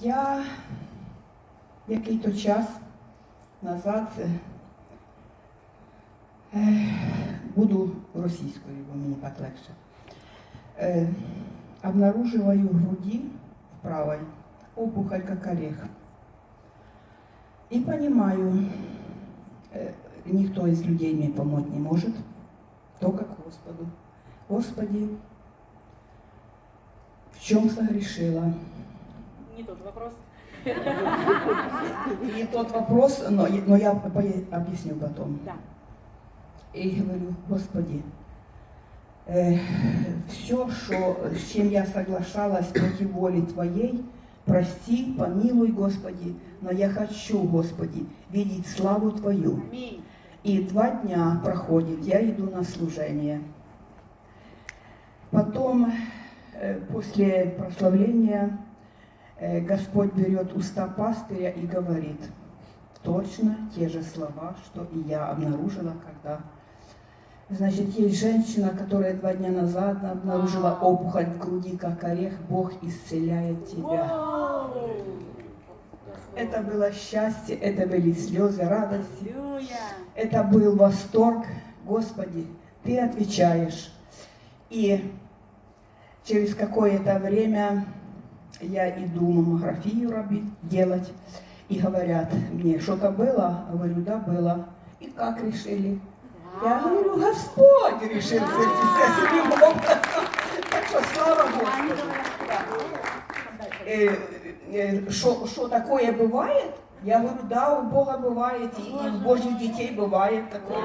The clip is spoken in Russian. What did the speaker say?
Я який-то час назад буду російською, бо мені так легше. Обнаруживаю в груди в правой опухоль как орех. И понимаю, э, никто из людей мне помочь не может, только к Господу. Господи, в чем согрешила? Не тот вопрос. Не тот вопрос, но, но я объясню потом. Да. И говорю, Господи, все, что, с чем я соглашалась против воли Твоей, прости, помилуй, Господи, но я хочу, Господи, видеть славу Твою. Аминь. И два дня проходит, я иду на служение. Потом, э, после прославления, э, Господь берет уста пастыря и говорит точно те же слова, что и я обнаружила, когда... Значит, есть женщина, которая два дня назад обнаружила опухоль в груди, как орех. Бог исцеляет тебя. Это было счастье, это были слезы радости. Это был восторг. Господи, Ты отвечаешь. И через какое-то время я иду маммографию робить, делать. И говорят мне, что-то было? Говорю, да, было. И как решили? Я говорю, Господь решил с этим- с этим любовь. Так что слава Господу. Что такое бывает? Я говорю, да, у Бога бывает, и у Божьих детей бывает такое.